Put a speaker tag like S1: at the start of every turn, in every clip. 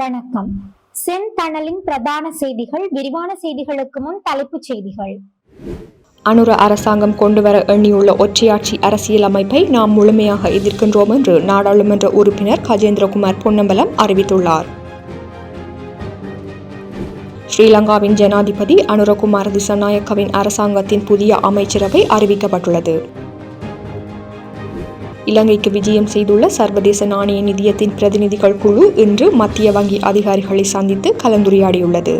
S1: வணக்கம். செந்தணலின் பிரதான செய்திகள் விரிவான செய்திகளுக்கு முன் தலைப்புச் செய்திகள்.
S2: அனுர அரசாங்கம் கொண்டுவர எண்ணியுள்ள ஒற்றையாட்சி அரசியலமைப்பை நாம் முழுமையாக எதிர்க்கின்றோம் என்று நாடாளுமன்ற உறுப்பினர் கஜேந்திரகுமார் பொன்னம்பலம் அறிவித்துள்ளார். ஸ்ரீலங்காவின் ஜனாதிபதி அனுரகுமார் திசநாயக்கவின் அரசாங்கத்தின் புதிய அமைச்சரவை அறிவிக்கப்பட்டுள்ளது. இலங்கைக்கு விஜயம் செய்துள்ள சர்வதேச நாணய நிதியத்தின் பிரதிநிதிகள் குழு இன்று மத்திய வங்கி அதிகாரிகளை சந்தித்து கலந்துரையாடியுள்ளது.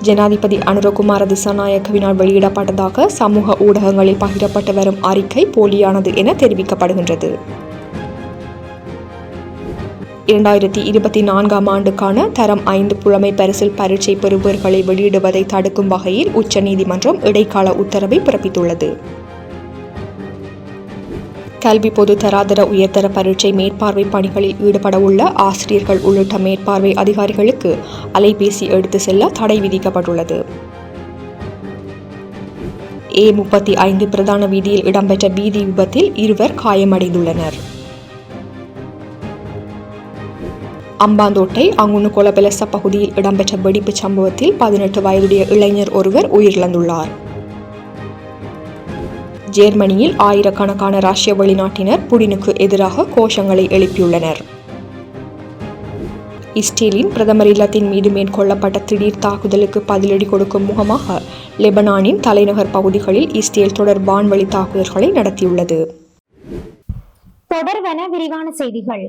S2: ஜனாதிபதி அனுரகுமார திசாநாயக்கவினால் வெளியிடப்பட்டதாக சமூக ஊடகங்களில் பகிரப்பட்டு வரும் அறிக்கை போலியானது என தெரிவிக்கப்படுகின்றது. இரண்டாயிரத்தி இருபத்தி நான்காம் ஆண்டுக்கான தரம் ஐந்து புலமை பரிசில் பரீட்சை பெறுபவர்களை வெளியிடுவதை தடுக்கும் வகையில் உச்சநீதிமன்றம் இடைக்கால உத்தரவை பிறப்பித்துள்ளது. கல்வி பொது தராதர உயர்தர பரீட்சை மேற்பார்வை பணிகளில் ஈடுபட உள்ள ஆசிரியர்கள் உள்ளிட்ட மேற்பார்வை அதிகாரிகளுக்கு அலைபேசி எடுத்து செல்ல தடை விதிக்கப்பட்டுள்ளது. ஏ முப்பத்தி ஐந்து பிரதான வீதியில் இடம்பெற்ற வீதி விபத்தில் இருவர் காயமடைந்துள்ளனர். அம்பாந்தோட்டை அங்குன்னு கொலபெலச பகுதியில் இடம்பெற்ற வெடிப்புச் சம்பவத்தில் பதினெட்டு வயதுடைய இளைஞர் ஒருவர் உயிரிழந்துள்ளார். ஜெர்மனியில் ஆயிரக்கணக்கான ரஷ்ய வெளிநாட்டினர் புடினுக்கு எதிராக கோஷங்களை எழுப்பியுள்ளனர். இஸ்ரேலின் பிரதமர் இல்லத்தின் மீது மேற்கொள்ளப்பட்ட திடீர் தாக்குதலுக்கு பதிலடி கொடுக்கும் முகமாக லெபனானின் தலைநகர் பகுதிகளில் இஸ்ரேல் தொடர் வான்வழி தாக்குதல்களை நடத்தியுள்ளது.
S1: தொடர்வன விரிவான செய்திகள்.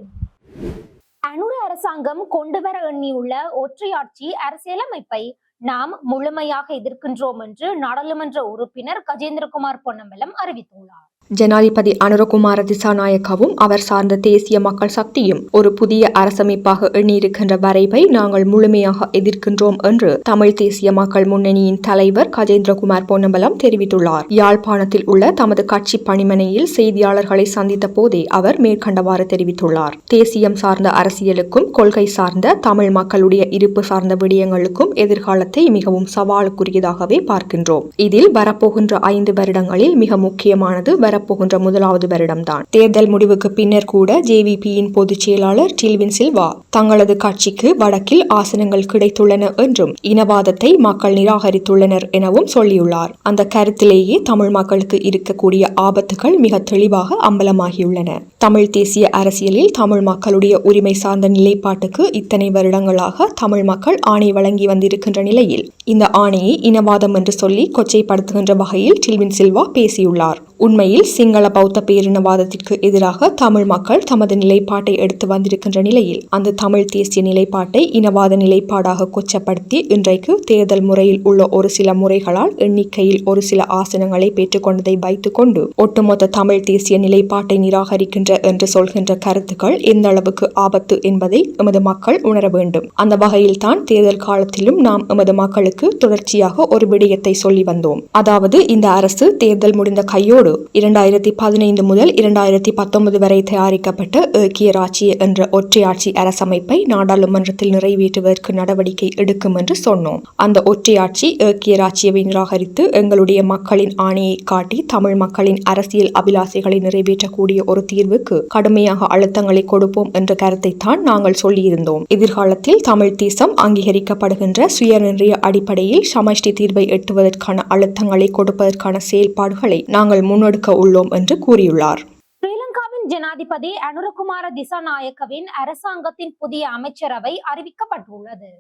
S1: அனுர அரசாங்கம் கொண்டுவர எண்ணியுள்ள ஒற்றையாட்சி அரசியலமைப்பை நாம் முழுமையாக எதிர்க்கின்றோம் என்று நாடாளுமன்ற உறுப்பினர் கஜேந்திரகுமார் பொன்னம்பலம் அறிவித்துள்ளார்.
S2: ஜனாதிபதி அனுரகுமார திசாநாயக்கவும் அவர் சார்ந்த தேசிய மக்கள் சக்தியும் ஒரு புதிய அரசமைப்பாக எண்ணியிருக்கின்ற வரைவை நாங்கள் முழுமையாக எதிர்க்கின்றோம் என்று தமிழ் தேசிய மக்கள் முன்னணியின் தலைவர் கஜேந்திரகுமார் பொன்னம்பலம் தெரிவித்துள்ளார். யாழ்ப்பாணத்தில் உள்ள தமது கட்சி பணிமனையில் செய்தியாளர்களை சந்தித்த போதே அவர் மேற்கண்டவாறு தெரிவித்துள்ளார். தேசியம் சார்ந்த அரசியலுக்கும் கொள்கை சார்ந்த தமிழ் மக்களுடைய இருப்பு சார்ந்த விடயங்களுக்கும் எதிர்காலத்தை மிகவும் சவாலுக்குரியதாகவே பார்க்கின்றோம். இதில் வரப்போகின்ற ஐந்து வருடங்களில் மிக முக்கியமானது வர வரப்போகின்ற முதலாவது வருடம்தான். தேர்தல் முடிவுக்கு பின்னர் கூட ஜேவிபியின் பொதுச் செயலாளர் டில்வின் சில்வா தங்களது கட்சிக்கு வடக்கில் ஆசனங்கள் கிடைத்துள்ளன என்றும் இனவாதத்தை மக்கள் நிராகரித்துள்ளனர் எனவும் சொல்லியுள்ளார். அந்த கருத்திலேயே தமிழ் மக்களுக்கு இருக்கக்கூடிய ஆபத்துகள் மிக தெளிவாக அம்பலமாகியுள்ளன. தமிழ் தேசிய அரசியலில் தமிழ் மக்களுடைய உரிமை சார்ந்த நிலைப்பாட்டுக்கு இத்தனை வருடங்களாக தமிழ் மக்கள் ஆணை வழங்கி வந்திருக்கின்ற நிலையில் இந்த ஆணையை இனவாதம் என்று சொல்லி கொச்சைப்படுத்துகின்ற வகையில் டில்வின் சில்வா பேசியுள்ளார். உண்மையில் சிங்கள பௌத்த பேரினவாதத்திற்கு எதிராக தமிழ் மக்கள் தமது நிலைப்பாட்டை எடுத்து வந்திருக்கின்ற நிலையில் அந்த தமிழ் தேசிய நிலைப்பாட்டை இனவாத நிலைப்பாடாக கொச்சப்படுத்தி இன்றைக்கு தேர்தல் முறையில் உள்ள ஒரு சில முறைகளால் எண்ணிக்கையில் ஒரு சில ஆசனங்களை பெற்றுக்கொண்டதை வைத்துக்கொண்டு ஒட்டுமொத்த தமிழ் தேசிய நிலைப்பாட்டை நிராகரிக்கின்ற என்று சொல்கின்ற கருத்துக்கள் எந்த அளவுக்கு ஆபத்து என்பதை எமது மக்கள் உணர வேண்டும். அந்த வகையில் தான் தேர்தல் காலத்திலும் நாம் எமது மக்களுக்கு தொடர்ச்சியாக ஒரு விடயத்தை சொல்லி வந்தோம். அதாவது இந்த அரசு தேர்தல் முடிந்த கையோடு இரண்டாயிரத்தி பதினைந்து முதல் இரண்டாயிரத்தி பத்தொன்பது வரை தயாரிக்கப்பட்ட ஏக்கிய ராச்சிய என்ற ஒற்றையாட்சி அரசமைப்பை நாடாளுமன்றத்தில் நிறைவேற்றுவதற்கு நடவடிக்கை எடுக்கும் என்று சொன்னோம். அந்த ஒற்றையாட்சி ஏக்கிய ராச்சியவை நிராகரித்து எங்களுடைய மக்களின் ஆணையை காட்டி தமிழ் மக்களின் அரசியல் அபிலாசைகளை நிறைவேற்றக்கூடிய ஒரு தீர்வுக்கு கடுமையாக அழுத்தங்களை கொடுப்போம் என்ற கருத்தை தான் நாங்கள் சொல்லியிருந்தோம். எதிர்காலத்தில் தமிழ் தேசம் அங்கீகரிக்கப்படுகின்ற சுயநிர்ணய அடிப்படையில் சமஷ்டி தீர்வை எட்டுவதற்கான அழுத்தங்களை கொடுப்பதற்கான செயல்பாடுகளை நாங்கள் முன்னெடுக்க உள்ளோம் என்று கூறியுள்ளார்.
S1: ஸ்ரீலங்காவின் ஜனாதிபதி அனுரகுமார திசாநாயக்கவின் அரசாங்கத்தின் புதிய அமைச்சரவை அறிவிக்கப்பட்டுள்ளது.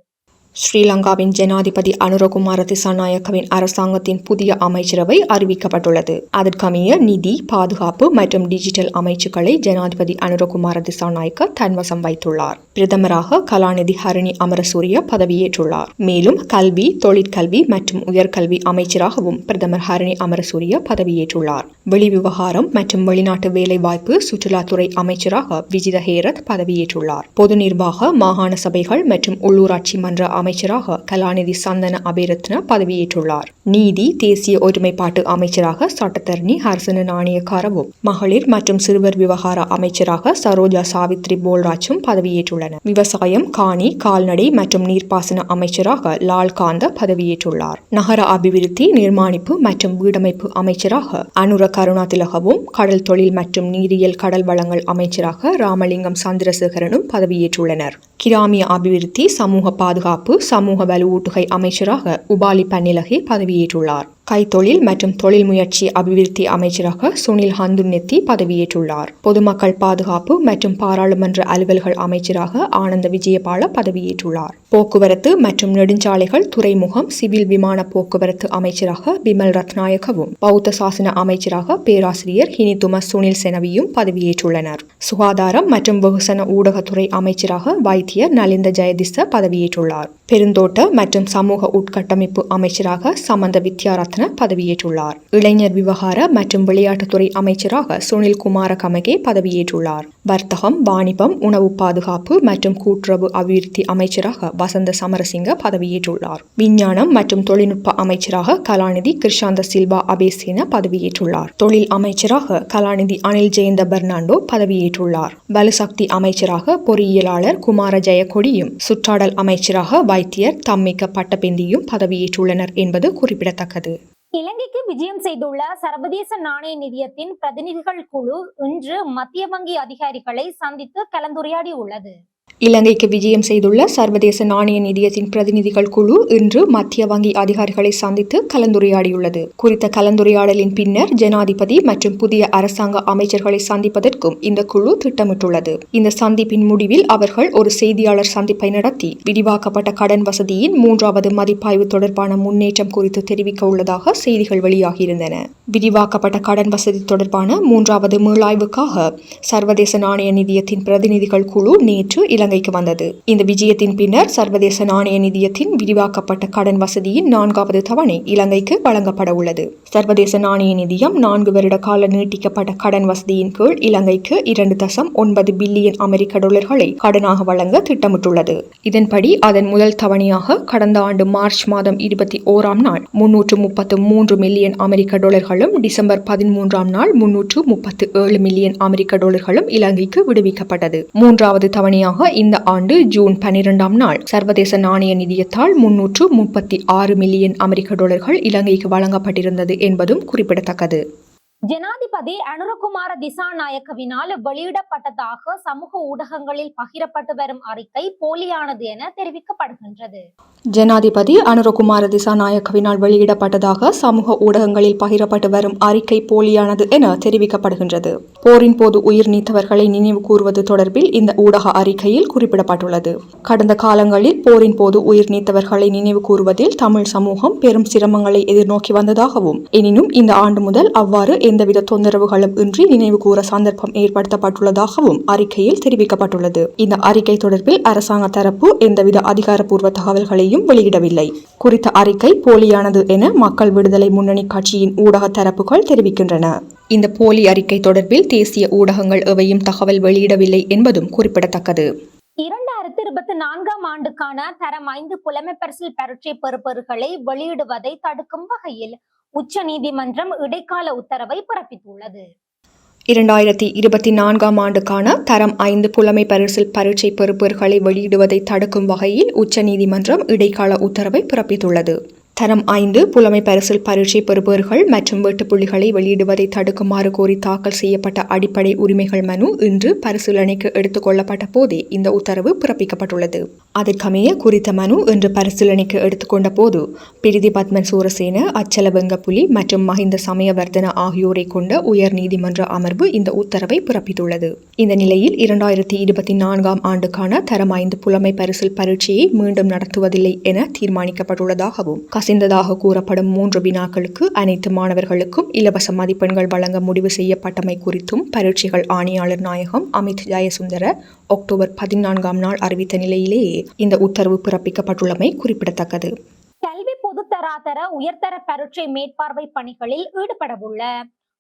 S2: ஸ்ரீலங்காவின் ஜனாதிபதி அனுரகுமார திசாநாயக்கவின் அரசாங்கத்தின் புதிய அமைச்சரவை அறிவிக்கப்பட்டுள்ளது. அதற்கமைய நிதி பாதுகாப்பு மற்றும் டிஜிட்டல் அமைச்சுக்களை ஜனாதிபதி அனுரகுமார திசாநாயக்க தன்வசம் வைத்துள்ளார். பிரதமராக கலாநிதி ஹரணி அமரசூரிய பதவியேற்றுள்ளார். மேலும் கல்வி தொழிற்கல்வி மற்றும் உயர்கல்வி அமைச்சராகவும் பிரதமர் ஹரணி அமரசூரிய பதவியேற்றுள்ளார். வெளிவிவகாரம் மற்றும் வெளிநாட்டு வேலைவாய்ப்பு சுற்றுலாத்துறை அமைச்சராக விஜித ஹேரத் பதவியேற்றுள்ளார். பொது நிர்வாக மாகாண சபைகள் மற்றும் உள்ளூராட்சி மன்ற அமைச்சராக கலாநிதி சந்தன அபிரத்ன பதவியேற்றுள்ளார். நீதி தேசிய ஒருமைப்பாட்டு அமைச்சராக சட்டத்தரணி ஹர்சன நாணயக்காரவும் மகளிர் மற்றும் சிறுவர் விவகார அமைச்சராக சரோஜா சாவித்ரி போல்ராஜும் பதவியேற்றுள்ளனர். விவசாயம் காணி கால்நடை மற்றும் நீர்ப்பாசன அமைச்சராக லால் காந்த பதவியேற்றுள்ளார். நகர அபிவிருத்தி நிர்மாணிப்பு மற்றும் வீடமைப்பு அமைச்சராக அனுர கருணா திலகவும் கடல் தொழில் மற்றும் நீரியல் கடல் வளங்கள் அமைச்சராக ராமலிங்கம் சந்திரசேகரனும் பதவியேற்றுள்ளனர். கிராமிய அபிவிருத்தி சமூக பாதுகாப்பு சமூக வலுவூட்டுகை அமைச்சராக உபாலி பன்னிலகே பதவியேற்றுள்ளார். கைத்தொழில் மற்றும் தொழில் முயற்சி அபிவிருத்தி அமைச்சராக சுனில் ஹந்துநெத்தி பதவியேற்றுள்ளார். பொதுமக்கள் பாதுகாப்பு மற்றும் பாராளுமன்ற அலுவல்கள் அமைச்சராக ஆனந்த விஜயபால பதவியேற்றுள்ளார். போக்குவரத்து மற்றும் நெடுஞ்சாலைகள் துறைமுகம் சிவில் விமான போக்குவரத்து அமைச்சராக பிமல் ரத்நாயகவும் பௌத்த சாசன அமைச்சராக பேராசிரியர் ஹினிதும சுனில் செனவியும் பதவியேற்றுள்ளனர். சுகாதாரம் மற்றும் வெகுசன ஊடகத்துறை அமைச்சராக வைத்தியர் நலிந்த ஜெயதிச பதவியேற்றுள்ளார். பெருந்தோட்ட மற்றும் சமூக உட்கட்டமைப்பு அமைச்சராக சமந்த வித்யாரத் வித்யாரத்ன பதவியேற்றுள்ளார். இளைஞர் விவகார மற்றும் விளையாட்டுத்துறை அமைச்சராக சுனில் குமார கமகே பதவியேற்றுள்ளார். வர்த்தகம் வாணிபம் உணவு பாதுகாப்பு மற்றும் கூட்டுறவு அபிவிருத்தி அமைச்சராக வசந்த சமரசிங்க பதவியேற்றுள்ளார். விஞ்ஞானம் மற்றும் தொழில்நுட்ப அமைச்சராக கலாநிதி கிருஷாந்த சில்வா அபேசேன பதவியேற்றுள்ளார். தொழில் அமைச்சராக கலாநிதி அனில் ஜெயந்த பெர்னாண்டோ பதவியேற்றுள்ளார். வலுசக்தி அமைச்சராக பொறியியலாளர் குமார ஜெயக்கொடியும் சுற்றாடல் அமைச்சராக வைத்தியர் தம்மிக்க பட்டபெந்தியும் பதவியேற்றுள்ளனர் என்பது குறிப்பிடத்தக்கது.
S1: இலங்கைக்கு விஜயம் செய்துள்ள சர்வதேச நாணய நிதியத்தின் பிரதிநிதிகள் குழு இன்று மத்திய வங்கி அதிகாரிகளை சந்தித்து கலந்துரையாடி உள்ளது
S2: இலங்கைக்கு விஜயம் செய்துள்ள சர்வதேச நாணய நிதியத்தின் பிரதிநிதிகள் குழு இன்று மத்திய வங்கி அதிகாரிகளை சந்தித்து கலந்துரையாடியுள்ளது. குறித்த கலந்துரையாடலின் பின்னர் ஜனாதிபதி மற்றும் புதிய அரசாங்க அமைச்சர்களை சந்திப்பதற்கும் இந்த குழு திட்டமிட்டுள்ளது. இந்த சந்திப்பின் முடிவில் அவர்கள் ஒரு செய்தியாளர் சந்திப்பை நடத்தி விரிவாக்கப்பட்ட கடன் வசதியின் மூன்றாவது மதிப்பாய்வு தொடர்பான முன்னேற்றம் குறித்து தெரிவிக்க உள்ளதாக செய்திகள் வெளியாகியிருந்தன. விரிவாக்கப்பட்ட கடன் வசதி தொடர்பான மூன்றாவது மீளாய்வுக்காக சர்வதேச நாணய நிதியத்தின் பிரதிநிதிகள் குழு நேற்று இலங்கைக்கு வந்தது. இந்த விஜயத்தின் பின்னர் சர்வதேச நாணய நிதியத்தின் விரிவாக்கப்பட்ட கடன் வசதியின் நான்காவது தவணை இலங்கைக்கு வழங்கப்பட உள்ளது. சர்வதேச நாணய நிதியம் நான்கு வருட கால நீட்டிக்கப்பட்ட கடன் வசதியின் கீழ் இலங்கைக்கு இரண்டு தசம் ஒன்பது பில்லியன் அமெரிக்க டாலர்களை கடனாக வழங்க திட்டமிட்டுள்ளது. இதன்படி அதன் முதல் தவணையாக கடந்த ஆண்டு மார்ச் மாதம் இருபத்தி ஓராம் நாள் முன்னூற்று முப்பத்து மூன்று மில்லியன் அமெரிக்க டாலர்களும் டிசம்பர் பதிமூன்றாம் நாள் முன்னூற்று முப்பத்து ஏழு மில்லியன் அமெரிக்க டாலர்களும் இலங்கைக்கு விடுவிக்கப்பட்டது. மூன்றாவது தவணையாக இந்த ஆண்டு ஜூன் பனிரெண்டாம் நாள். சர்வதேச நாணய நிதியத்தால் முன்னூற்று முப்பத்தி ஆறு மில்லியன் அமெரிக்க டாலர்கள் இலங்கைக்கு வழங்கப்பட்டிருந்தது என்பதும் குறிப்பிடத்தக்கது.
S1: ஜனாதிபதி அனுரகுமார திசாநாயக்கவினால் வெளியிடப்பட்டதாக சமூக ஊடகங்களில் பகிரப்பட்டு வரும் அறிக்கை போலியானது என தெரிவிக்கப்படுகின்றது.
S2: ஜனாதிபதி அனுரகுமார திசாநாயக்கவினால் வெளியிடப்பட்டதாக சமூக ஊடகங்களில் பகிரப்பட்டு வரும் அறிக்கை போலியானது என தெரிவிக்கப்படுகின்றது. போரின் போது உயிர் நீத்தவர்களை நினைவு கூறுவது தொடர்பில் இந்த ஊடக அறிக்கையில் குறிப்பிடப்பட்டுள்ளது. கடந்த காலங்களில் போரின் போது உயிர் நீத்தவர்களை நினைவு கூறுவதில் தமிழ் சமூகம் பெரும் சிரமங்களை எதிர்நோக்கி வந்ததாகவும் எனினும் இந்த ஆண்டு முதல் அவ்வாறு எந்தவித தொந்தரவுகளும் இன்றி நினைவு கூற சந்தர்ப்பம் ஏற்படுத்தப்பட்டுள்ளதாகவும் அறிக்கையில் தெரிவிக்கப்பட்டுள்ளது. இந்த அறிக்கை தொடர்பில் அரசாங்க தரப்பு எந்தவித அதிகாரப்பூர்வ தகவல்களையும் வெளியிடவில்லை. குறித்த அறிக்கை போலியானது என மக்கள் விடுதலை முன்னணி கட்சியின் ஊடக தரப்புகள் தெரிவிக்கின்றன. இந்த போலி அறிக்கை தொடர்பில் தேசிய ஊடகங்கள் எவையும் தகவல் வெளியிடவில்லை என்பதும் குறிப்பிடத்தக்கது.
S1: இரண்டாயிரத்தி இருபத்தி நான்காம் ஆண்டுக்கான தரம் ஐந்து புலமை பரிசில் பரீட்சை பெறுபவர்களை வெளியிடுவதை தடுக்கும் வகையில் உச்ச நீதிமன்றம் இடைக்கால உத்தரவை பிறப்பித்துள்ளது.
S2: இரண்டாயிரத்தி இருபத்தி நான்காம் ஆண்டுக்கான தரம் ஐந்து புலமை பரிசில் பரீட்சை பொறுப்புகளை வெளியிடுவதை தடுக்கும் வகையில் உச்சநீதிமன்றம் இடைக்கால உத்தரவை பிறப்பித்துள்ளது. தரம் ஐந்து புலமை பரிசில் பரீட்சை பெறுபவர்கள் மற்றும் வெட்டுப்புள்ளிகளை வெளியிடுவதை தடுக்குமாறு கோரி தாக்கல் செய்யப்பட்ட அடிப்படை உரிமைகள் மனு இன்று பரிசீலனைக்கு எடுத்துக் கொள்ளப்பட்ட போதே இந்த உத்தரவு பிறப்பிக்கப்பட்டுள்ளது. அதற்கமைய குறித்த மனு இன்று பரிசீலனைக்கு எடுத்துக்கொண்ட போது பிரிதி பத்மன் சூரசேன அச்சல வெங்கப்புலி மற்றும் மஹிந்த சமயவர்தன ஆகியோரை கொண்ட உயர் நீதிமன்ற அமர்வு இந்த உத்தரவை பிறப்பித்துள்ளது. இந்த நிலையில் இரண்டாயிரத்தி இருபத்தி நான்காம் ஆண்டுக்கான தரம் ஐந்து புலமை பரிசில் பரீட்சையை மீண்டும் நடத்துவதில்லை என தீர்மானிக்கப்பட்டுள்ளதாகவும் கசிந்ததாக கூறப்படும் மூன்று வினாக்களுக்கு அனைத்து மாணவர்களுக்கும் இலவச மதிப்பெண்கள் வழங்க முடிவு செய்யப்பட்டமை குறித்தும் பரீட்சைகள் ஆணையாளர் நாயகம் அமித் ஜெயசுந்தர அக்டோபர் பதினான்காம் நாள் அறிவித்த நிலையிலேயே இந்த உத்தரவு பிறப்பிக்கப்பட்டுள்ளமை குறிப்பிடத்தக்கது.
S1: கல்வி பொதுத்தராதர உயர்தர பரீட்சை மேற்பார்வை பணிகளில் ஈடுபடவுள்ள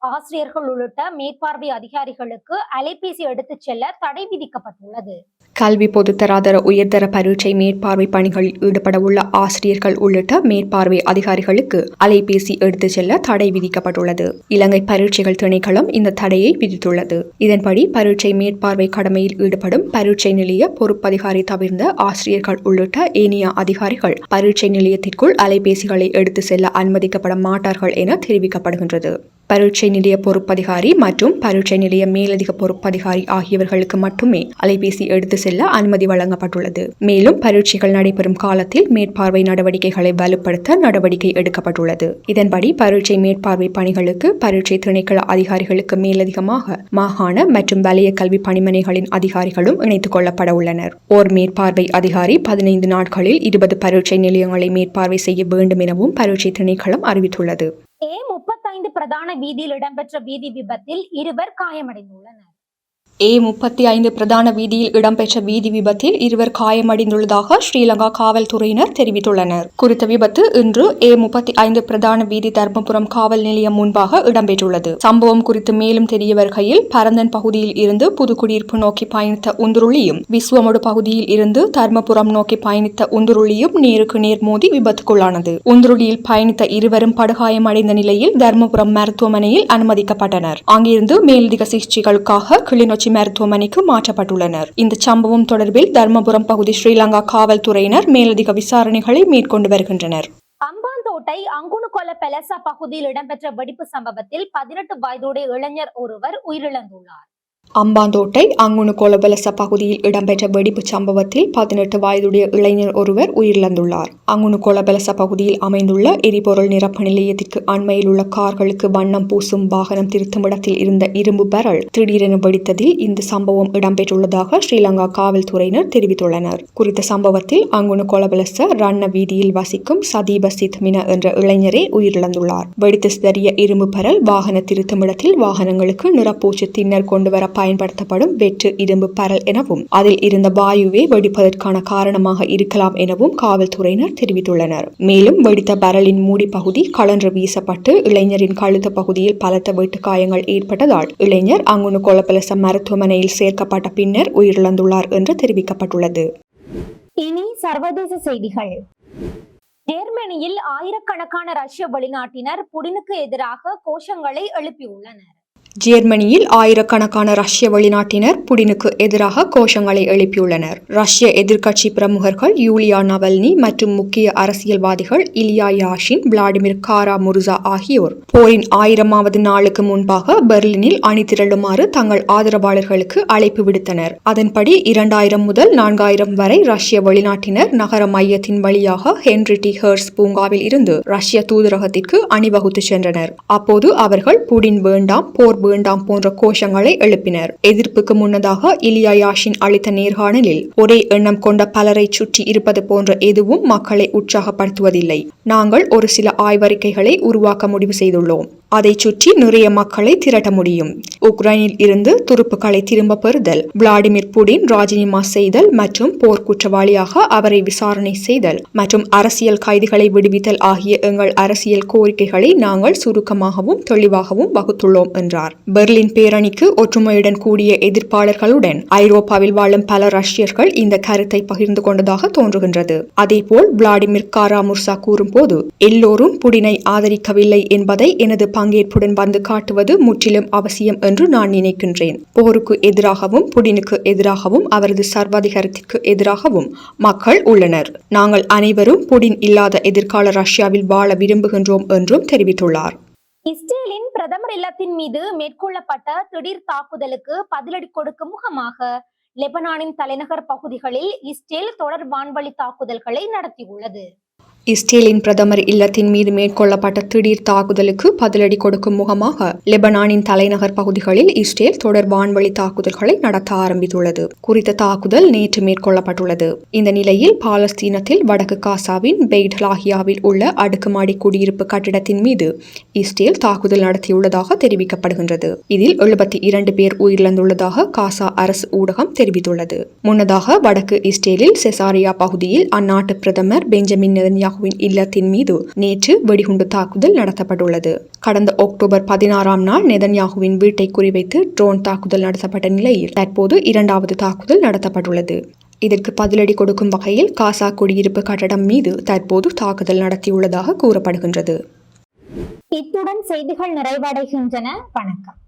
S1: ஆசிரியர்கள் உள்ளிட்ட மேற்பார்வை அதிகாரிகளுக்கு அலைபேசி எடுத்துச் செல்ல தடை விதிக்கப்பட்டுள்ளது.
S2: கல்வி பொதுத்தராதர உயர்தர பரீட்சை மேற்பார்வை பணிகளில் ஈடுபட உள்ள ஆசிரியர்கள் உள்ளிட்ட மேற்பார்வை அதிகாரிகளுக்கு அலைபேசி எடுத்துச் செல்ல தடை விதிக்கப்பட்டுள்ளது. இலங்கை பரீட்சைகள் திணைக்களம் இந்த தடையை விதித்துள்ளது. இதன்படி பரீட்சை மேற்பார்வை கடமையில் ஈடுபடும் பரீட்சை நிலைய பொறுப்பதிகாரி தவிர்ந்த ஆசிரியர்கள் உள்ளிட்ட ஏனைய அதிகாரிகள் பரீட்சை நிலையத்திற்குள் அலைபேசிகளை எடுத்து செல்ல அனுமதிக்கப்பட மாட்டார்கள் என தெரிவிக்கப்படுகின்றது. பரீட்சை நிலைய பொறுப்பதிகாரி மற்றும் பரீட்சை நிலைய மேலதிக பொறுப்பதிகாரி ஆகியவர்களுக்கு மட்டுமே அலைபேசி எடுத்து செல்ல அனுமதி வழங்கப்பட்டுள்ளது. மேலும் பரீட்சைகள் நடைபெறும் காலத்தில் மேற்பார்வை நடவடிக்கைகளை வலுப்படுத்த நடவடிக்கை எடுக்கப்பட்டுள்ளது. இதன்படி பரீட்சை மேற்பார்வை பணிகளுக்கு பரீட்சை திணைக்கள அதிகாரிகளுக்கு மேலதிகமாக மாகாண மற்றும் வலய கல்வி பணிமனைகளின் அதிகாரிகளும் இணைத்துக் கொள்ளப்பட உள்ளனர். ஓர் மேற்பார்வை அதிகாரி பதினைந்து நாட்களில் இருபது பரீட்சை நிலையங்களை மேற்பார்வை செய்ய வேண்டும் எனவும் பரீட்சை திணைக்களம் அறிவித்துள்ளது.
S1: ஏ முப்பத்தைந்து பிரதான வீதியில் இடம்பெற்ற வீதி விபத்தில் இருவர் காயமடைந்துள்ளனர்.
S2: ஏ முப்பத்தி ஐந்து பிரதான வீதியில் இடம்பெற்ற வீதி விபத்தில் இருவர் காயமடைந்துள்ளதாக ஸ்ரீலங்கா காவல்துறையினர் தெரிவித்துள்ளனர். குறித்த விபத்து இன்று ஏ முப்பத்தி ஐந்து பிரதான வீதி தர்மபுரம் காவல் நிலையம் முன்பாக இடம்பெற்றுள்ளது. சம்பவம் குறித்து மேலும் தெரிய வருகையில் பரந்தன் பகுதியில் இருந்து புதுக்குடியிருப்பு நோக்கி பயணித்த உந்துருளியும் விஸ்வமடு பகுதியில் இருந்து தர்மபுரம் நோக்கி பயணித்த உந்துருளியும் நேருக்கு நேர் மோதி விபத்துக்குள்ளானது. உந்துருளியில் பயணித்த இருவரும் படுகாயமடைந்த நிலையில் தர்மபுரம் மருத்துவமனையில் அனுமதிக்கப்பட்டனர். அங்கிருந்து மேலதிக சிகிச்சைகளுக்காக கிளிநொச்சி மருத்துவமனைக்கு மாற்றப்பட்டுள்ளனர். இந்த சம்பவம் தொடர்பில் தர்மபுரம் பகுதி ஸ்ரீலங்கா காவல்துறையினர் மேலதிக விசாரணைகளை மேற்கொண்டு வருகின்றனர்.
S1: அம்பாந்தோட்டை அங்குணுகொல பெலசா பகுதியில் இடம்பெற்ற வெடிப்பு சம்பவத்தில் பதினெட்டு வயதுடைய இளைஞர் ஒருவர் உயிரிழந்துள்ளார்.
S2: அம்பாந்தோட்டை அங்குணு கொலபலச பகுதியில் இடம்பெற்ற வெடிப்புச் சம்பவத்தில் பதினெட்டு வயதுடைய இளைஞர் ஒருவர் உயிரிழந்துள்ளார். அங்குணு கொலபலச பகுதியில் அமைந்துள்ள எரிபொருள் நிரப்பு நிலையத்திற்கு அண்மையில் உள்ள கார்களுக்கு வண்ணம் பூசும் வாகனம் திருத்தும் இடத்தில் இருந்த இரும்பு பரல் திடீரென வெடித்ததில் இந்த சம்பவம் இடம்பெற்றுள்ளதாக ஸ்ரீலங்கா காவல்துறையினர் தெரிவித்துள்ளனர். குறித்த சம்பவத்தில் அங்குணு கொலபலச ரன்ன வீதியில் வசிக்கும் சதீப சித்மின என்ற இளைஞரே உயிரிழந்துள்ளார். வெடித்து சிதறிய இரும்பு பரல் வாகன திருத்துமிடத்தில் வாகனங்களுக்கு நிறப்பூச்சு தின்னர் கொண்டுவர பயன்படுத்தப்படும் வெற்று இரும்பு பரல் எனவும் அதில் இருந்த வாயுவே வெடிப்பதற்கான காரணமாக இருக்கலாம் எனவும் காவல்துறையினர் தெரிவித்துள்ளனர். மேலும் வெடித்த பரலின் மூடி பகுதி கலன்று வீசப்பட்டு இளைஞரின் கழுத்து பகுதியில் பலத்த வெட்டு காயங்கள் ஏற்பட்டதால் இளைஞர் அங்குனு கொலப்பலச மருத்துவமனையில் சேர்க்கப்பட்ட பின்னர் உயிரிழந்துள்ளார் என்று தெரிவிக்கப்பட்டுள்ளது.
S1: இனி சர்வதேச செய்திகள். ஜெர்மனியில் ஆயிரக்கணக்கான ரஷ்ய வெளிநாட்டினர் புடினுக்கு எதிராக கோஷங்களை எழுப்பியுள்ளனர்.
S2: ஜெர்மனியில் ஆயிரக்கணக்கான ரஷ்ய வெளிநாட்டினர் புடினுக்கு எதிராக கோஷங்களை எழுப்பியுள்ளனர். ரஷ்ய எதிர்க்கட்சி பிரமுகர்கள் யூலியா நவல்னி மற்றும் முக்கிய அரசியல்வாதிகள் இலியா யாஷின் விளாடிமிர் காரா முருசா ஆகியோர். போரின் ஆயிரமாவது நாளுக்கு முன்பாக பெர்லினில் அணிதிரளுமாறு தங்கள் ஆதரவாளர்களுக்கு அழைப்பு விடுத்தனர். அதன்படி இரண்டாயிரம் முதல் நான்காயிரம் வரை ரஷ்ய வெளிநாட்டினர் நகர மையத்தின் வழியாக ஹென்ரி டி. ஹெர்ஸ் பூங்காவில் இருந்து ரஷ்ய தூதரகத்திற்கு அணிவகுத்து சென்றனர். அப்போது அவர்கள் புடின் வேண்டாம் போர் வேண்டாம் போன்ற கோஷங்களை எழுப்பினர். எதிர்ப்புக்கு முன்னதாக இலியா யாஷின் அளித்த நேர்காணலில் ஒரே எண்ணம் கொண்ட பலரை சுற்றி இருப்பது போன்ற எதுவும் மக்களை உற்சாகப்படுத்துவதில்லை. நாங்கள் ஒரு சில ஆய்வறிக்கைகளை உருவாக்க முடிவு செய்துள்ளோம். அதை சுற்றி நிறைய மக்களை திரட்ட முடியும். உக்ரைனில் இருந்து துருப்புக்களை திரும்ப பெறுதல். விளாடிமிர் புடின் ராஜினிமா செய்தல் மற்றும் போர் குற்றவாளியாக அவரை விசாரணை செய்தல் மற்றும் அரசியல் கைதிகளை விடுவித்தல் ஆகிய எங்கள் அரசியல் கோரிக்கைகளை நாங்கள் சுருக்கமாகவும் தெளிவாகவும் வகுத்துள்ளோம் என்றார். பெர்லின் பேரணிக்கு ஒற்றுமையுடன் கூடிய எதிர்ப்பாளர்களுடன் ஐரோப்பாவில் வாழும் பல ரஷ்யர்கள் இந்த கருத்தை பகிர்ந்து கொண்டதாக தோன்றுகின்றது. அதேபோல் விளாடிமிர் காராமுர்சா கூறும்போது எல்லோரும் புடினை ஆதரிக்கவில்லை என்பதை எனது பங்கேற்புடன் வந்து காட்டுவது முற்றிலும் அவசியம் என்று நான் நினைக்கின்றேன். போருக்கு எதிராகவும் புடினுக்கு எதிராகவும் அவரது சர்வாதிகாரத்திற்கு எதிராகவும் மக்கள் உள்ளனர். நாங்கள் அனைவரும் புடின் இல்லாத எதிர்கால ரஷ்யாவில் வாழ விரும்புகின்றோம் என்றும் தெரிவித்துள்ளார்.
S1: இஸ்ரேலின் பிரதமர் இல்லத்தின் மீது மேற்கொள்ளப்பட்ட திடீர் தாக்குதலுக்கு பதிலடி கொடுக்கும் முகமாக லெபனானின் தலைநகர் பகுதிகளில் இஸ்ரேல் தொடர் வான்வழி தாக்குதல்களை நடத்தியுள்ளது.
S2: இஸ்ரேலின் பிரதமர் இல்லத்தின் மீது மேற்கொள்ளப்பட்ட திடீர் தாக்குதலுக்கு பதிலடி கொடுக்கும் முகமாக லெபனானின் தலைநகர் பகுதிகளில் இஸ்ரேல் தொடர் வான்வழி தாக்குதல்களை நடத்த ஆரம்பித்துள்ளது. குறித்த தாக்குதல் நேற்று மேற்கொள்ளப்பட்டுள்ளது. இந்த நிலையில் பாலஸ்தீனத்தில் வடக்கு காசாவின் பெய்ட்லாஹியாவில் உள்ள அடுக்குமாடி குடியிருப்பு கட்டிடத்தின் மீது இஸ்ரேல் தாக்குதல் நடத்தியுள்ளதாக தெரிவிக்கப்படுகின்றது. இதில் எழுபத்தி இரண்டு பேர் உயிரிழந்துள்ளதாக காசா அரசு ஊடகம் தெரிவித்துள்ளது. முன்னதாக வடக்கு இஸ்ரேலில் செசாரியா பகுதியில் அந்நாட்டு பிரதமர் பெஞ்சமின் நெதன்யா நெதன்யாகுவின் இல்லத்தின் மீது நேற்று வெடிகுண்டு தாக்குதல் நடத்தப்பட்டுள்ளது. கடந்த அக்டோபர் பதினாறாம் நாள் நெதன்யாகுவின் வீட்டை குறிவைத்து ட்ரோன் தாக்குதல் நடத்தப்பட்ட நிலையில் தற்போது இரண்டாவது தாக்குதல் நடத்தப்பட்டுள்ளது. இதற்கு பதிலடி கொடுக்கும் வகையில் காசா குடியிருப்பு கட்டடம் மீது தற்போது தாக்குதல் நடத்தியுள்ளதாக கூறப்படுகின்றது.
S1: இத்துடன் செய்திகள் நிறைவடைகின்றன. வணக்கம்.